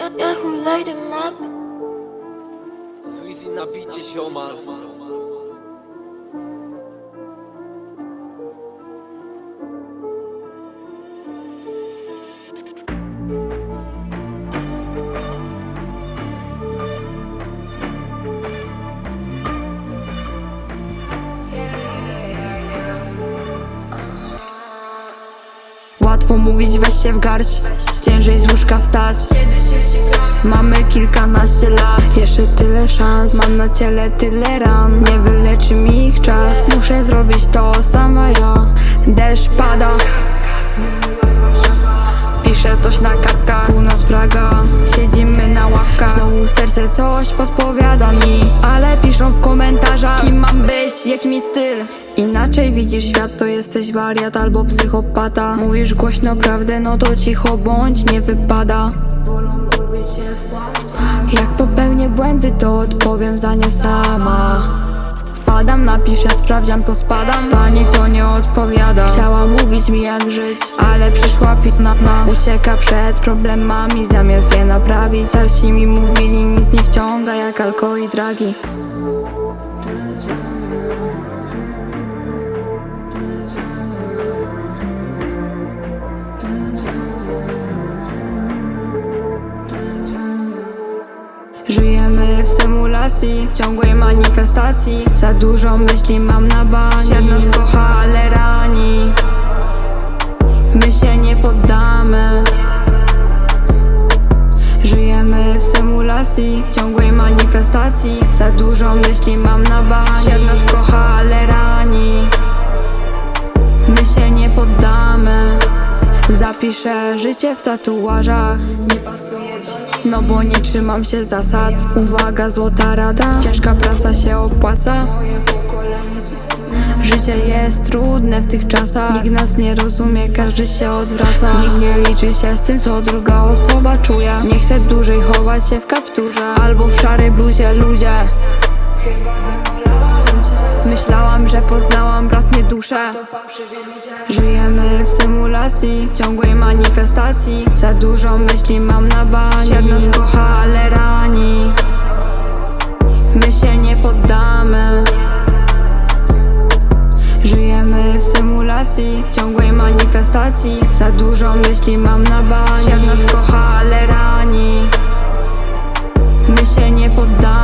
Who laid him up? Sweezy na bicie ziomal Łatwo mówić, weź się w garść Ciężej z łóżka wstać. Mamy kilkanaście lat Jeszcze tyle szans. Mam na ciele tyle ran Nie wyleczy mi ich czas. Muszę zrobić to sama ja Deszcz pada serce coś podpowiada mi Ale piszą w komentarzach Kim mam być, jaki mieć styl. Inaczej widzisz świat, to jesteś wariat albo psychopata. Mówisz głośno prawdę, no to cicho bądź, nie wypada. Jak popełnię błędy, to odpowiem za nie sama. Wpadam, napiszę, sprawdzian, to spadam. Pani to nie odpowiada mówić mi jak żyć, ale przyszła pisna na Ucieka przed problemami, zamiast je naprawić. Starsi mi mówili, nic nie wciąga jak alkohol i dragi. Żyjemy w symulacji, ciągłej manifestacji. Za dużo myśli mam na bani. Świat nas symulacji, ciągłej manifestacji. Za dużo myśli mam na bani. Świat nas kocha, ale rani. My się nie poddamy. Zapiszę życie w tatuażach. Nie pasuje do No bo nie trzymam się zasad. Uwaga, złota rada. Ciężka praca się opłaca Życie jest trudne w tych czasach. Nikt nas nie rozumie, każdy się odwraca. Nikt nie liczy się z tym, co druga osoba czuje. Nie chcę dłużej chować się w kapturze. Albo w szarej bluzie ludzie. Myślałam, że poznałam bratnie duszę. Żyjemy w symulacji, ciągłej manifestacji. Za dużo myśli mam na ciągłej manifestacji. Za dużo myśli mam na bani. Świat nas kocha, ale rani. My się nie poddamy.